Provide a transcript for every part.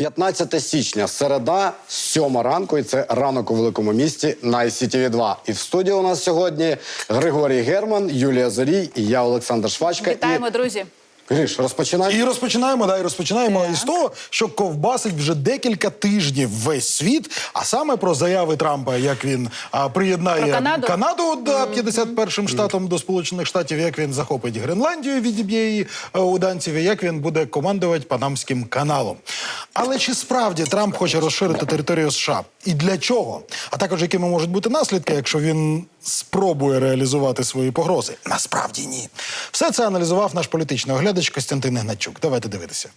15 січня, середа, сьома ранку, і це ранок у великому місті на ICTV 2 І в студії у нас сьогодні Григорій Герман, Юлія Зорій і я, Олександр Швачка. Вітаємо, друзі. І Гриш, розпочинай. І розпочинаємо, да, і розпочинаємо із того, що ковбасить вже декілька тижнів весь світ, а саме про заяви Трампа, як він а, приєднає Про Канаду? до 51-м штатом до Сполучених Штатів, як він захопить Гренландію, відіб'є її е, у данців, і як він буде командувати Панамським каналом. Але чи справді Трамп хоче розширити територію США? І для чого? А також якими можуть бути наслідки, якщо він спробує реалізувати свої погрози? Насправді ні. Все це аналізував наш політичний оглядач Костянтин Гначук. Давайте дивитися.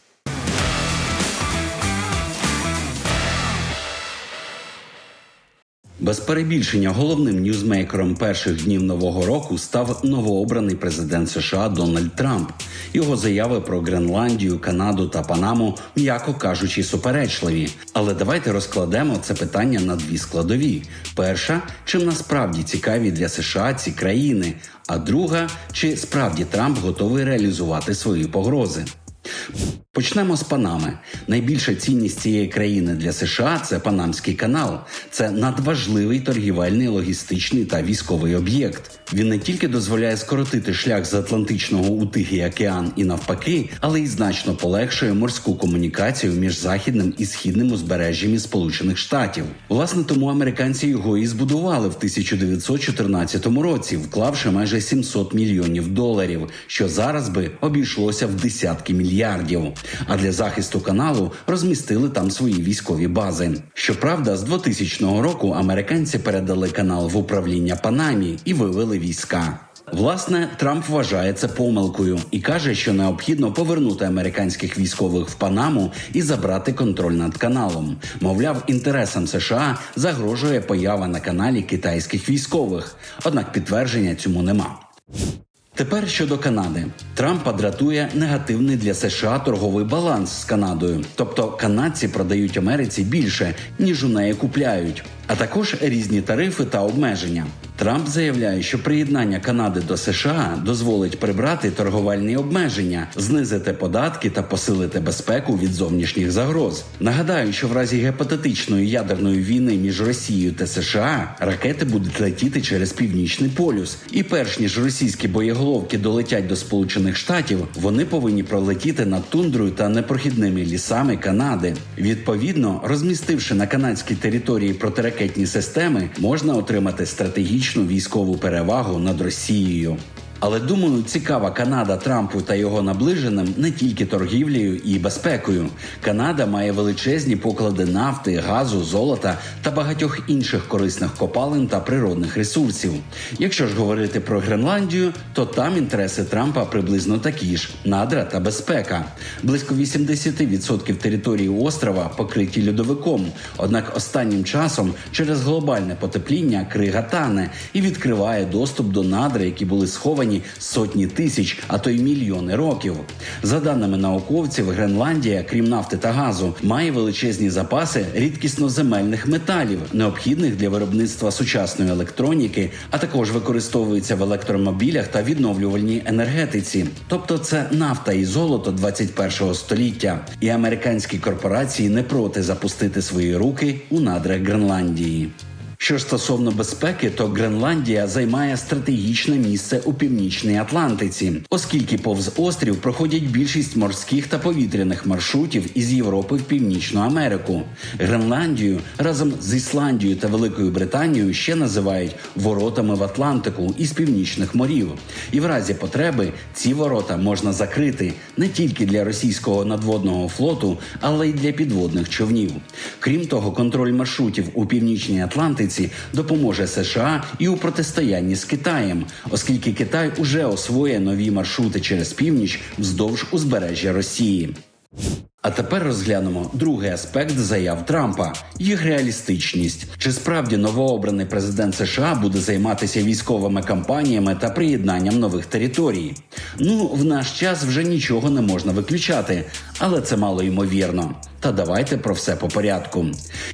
Без перебільшення головним ньюзмейкером перших днів нового року став новообраний президент США Дональд Трамп. Його заяви про Гренландію, Канаду та Панаму, м'яко кажучи, суперечливі. Але давайте розкладемо це питання на дві складові: перша, чим насправді цікаві для США ці країни, а друга, чи справді Трамп готовий реалізувати свої погрози. Почнемо з Панами. Найбільша цінність цієї країни для США це Панамський канал. Це надважливий торгівельний, логістичний та військовий об'єкт. Він не тільки дозволяє скоротити шлях з Атлантичного у Тихий океан і навпаки, але й значно полегшує морську комунікацію між західним і східним узбережжями Сполучених Штатів. Власне, тому американці його і збудували в 1914 році, вклавши майже 700 мільйонів доларів, що зараз би обійшлося в десятки мільярдів. А для захисту каналу розмістили там свої військові бази. Щоправда, з 2000 року американці передали канал в управління Панамі і вивели війська. Власне, Трамп вважає це помилкою і каже, що необхідно повернути американських військових в Панаму і забрати контроль над каналом. Мовляв, інтересам США загрожує поява на каналі китайських військових. Однак підтвердження цьому нема. Тепер щодо Канади, Трампа дратує негативний для США торговий баланс з Канадою, тобто канадці продають Америці більше ніж у неї купляють, а також різні тарифи та обмеження. Трамп заявляє, що приєднання Канади до США дозволить прибрати торговельні обмеження, знизити податки та посилити безпеку від зовнішніх загроз. Нагадаю, що в разі гепатетичної ядерної війни між Росією та США ракети будуть летіти через північний полюс, і перш ніж російські боєголовки долетять до Сполучених Штатів, вони повинні пролетіти над тундрою та непрохідними лісами Канади. Відповідно, розмістивши на канадській території протиракетні системи, можна отримати стратегічну військову перевагу над Росією. Але думаю, цікава Канада Трампу та його наближеним не тільки торгівлею і безпекою. Канада має величезні поклади нафти, газу, золота та багатьох інших корисних копалин та природних ресурсів. Якщо ж говорити про Гренландію, то там інтереси Трампа приблизно такі ж: надра та безпека. Близько 80% території острова покриті льодовиком. Однак останнім часом через глобальне потепління крига тане і відкриває доступ до надр, які були сховані сотні тисяч, а то й мільйони років. За даними науковців, Гренландія, крім нафти та газу, має величезні запаси рідкісноземельних металів, необхідних для виробництва сучасної електроніки, а також використовується в електромобілях та відновлювальній енергетиці. Тобто, це нафта і золото 21-го століття, і американські корпорації не проти запустити свої руки у надрах Гренландії. Що ж стосовно безпеки, то Гренландія займає стратегічне місце у північній Атлантиці, оскільки повз острів проходять більшість морських та повітряних маршрутів із Європи в Північну Америку. Гренландію разом з Ісландією та Великою Британією ще називають воротами в Атлантику із північних морів. І в разі потреби ці ворота можна закрити не тільки для російського надводного флоту, але й для підводних човнів. Крім того, контроль маршрутів у північній Атлантиці допоможе США і у протистоянні з Китаєм, оскільки Китай уже освоює нові маршрути через північ вздовж узбережжя Росії. А тепер розглянемо другий аспект заяв Трампа їх реалістичність. Чи справді новообраний президент США буде займатися військовими кампаніями та приєднанням нових територій? Ну, в наш час вже нічого не можна виключати, але це мало ймовірно. Та давайте про все по порядку.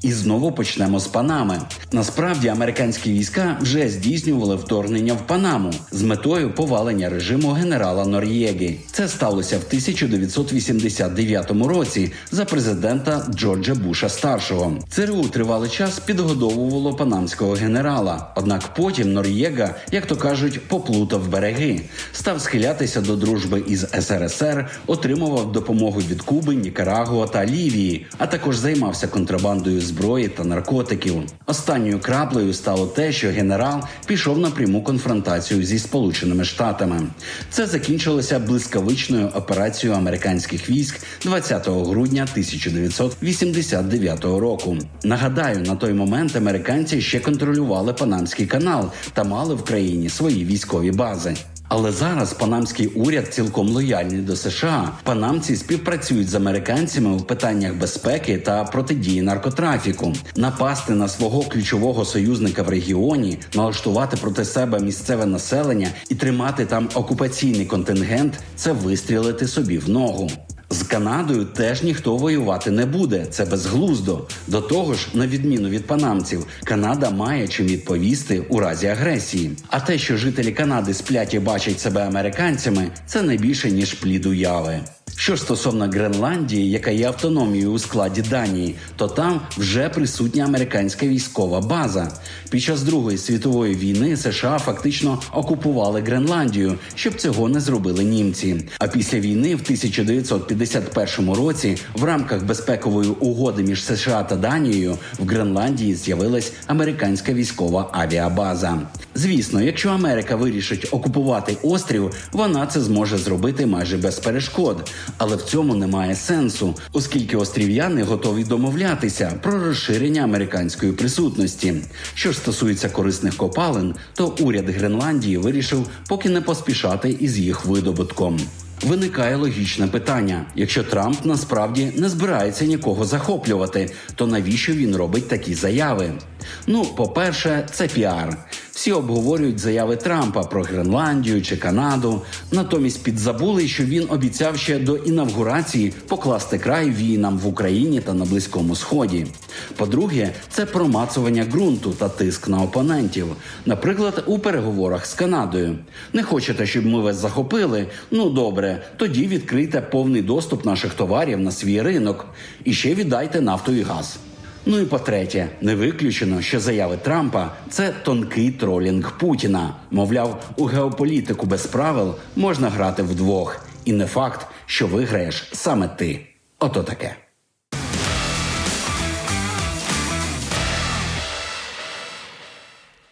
І знову почнемо з Панами. Насправді американські війська вже здійснювали вторгнення в Панаму з метою повалення режиму генерала Нор'єги. Це сталося в 1989 році за президента Джорджа Буша старшого. ЦРУ тривалий час підгодовувало панамського генерала. Однак потім Нор'єга, як то кажуть, поплутав береги, став схилятися до дружби із СРСР, отримував допомогу від Куби, Нікарагуа та Лівії, а також займався контрабандою зброї та наркотиків. Останньою краплею стало те, що генерал пішов на пряму конфронтацію зі Сполученими Штатами. Це закінчилося блискавичною операцією американських військ 20 грудня 1989 року. Нагадаю, на той момент американці ще контролювали Панамський канал та мали в країні свої військові бази. Але зараз панамський уряд цілком лояльний до США. Панамці співпрацюють з американцями у питаннях безпеки та протидії наркотрафіку. Напасти на свого ключового союзника в регіоні, налаштувати проти себе місцеве населення і тримати там окупаційний контингент це вистрілити собі в ногу. З Канадою теж ніхто воювати не буде. Це безглуздо. До того ж, на відміну від панамців, Канада має чим відповісти у разі агресії. А те, що жителі Канади сплять і бачать себе американцями, це не більше ніж плід уяви. Що стосовно Гренландії, яка є автономією у складі Данії, то там вже присутня американська військова база. Під час Другої світової війни США фактично окупували Гренландію, щоб цього не зробили німці. А після війни в 1951 році в рамках безпекової угоди між США та Данією в Гренландії з'явилась американська військова авіабаза. Звісно, якщо Америка вирішить окупувати острів, вона це зможе зробити майже без перешкод. Але в цьому немає сенсу, оскільки острів'яни готові домовлятися про розширення американської присутності. Що ж стосується корисних копалин, то уряд Гренландії вирішив поки не поспішати із їх видобутком. Виникає логічне питання: якщо Трамп насправді не збирається нікого захоплювати, то навіщо він робить такі заяви? Ну, по-перше, це піар. Всі обговорюють заяви Трампа про Гренландію чи Канаду. Натомість підзабули, що він обіцяв ще до інавгурації покласти край війнам в Україні та на Близькому Сході. По-друге, це промацування ґрунту та тиск на опонентів, наприклад, у переговорах з Канадою. Не хочете, щоб ми вас захопили? Ну добре, тоді відкрийте повний доступ наших товарів на свій ринок і ще віддайте нафту і газ. Ну і по-третє, не виключено, що заяви Трампа це тонкий тролінг Путіна. Мовляв, у геополітику без правил можна грати вдвох, і не факт, що виграєш саме ти. Ото таке.